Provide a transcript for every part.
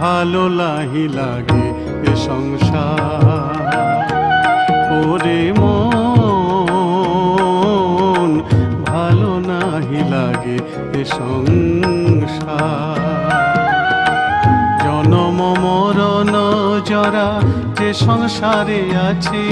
ভালো লাহি লাগে এ সংসার। জনম মরণ জরা যে সংসারে আছে।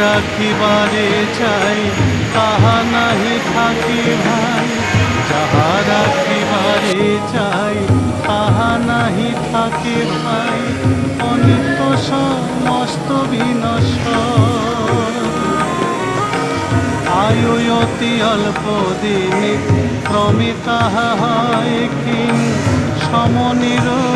রাখিবারে চাই তাহা নাহি থাকে ভাই। যাহা রাখিবারে চাই তাহা নাহি থাকে ভাই। অনিত্য সমস্ত বিনশ্বর। আয়ু অতি অল্প দিনে ক্রমে তাহা হয় কিং সমনির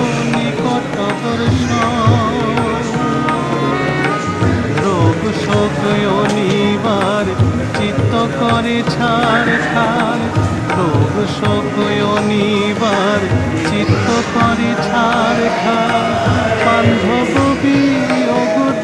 শনিবার চিত্ত করে ছাড় খার শোক অনিবার চিত্ত করে ছাড় খার বান্ধবী বিয়োগুর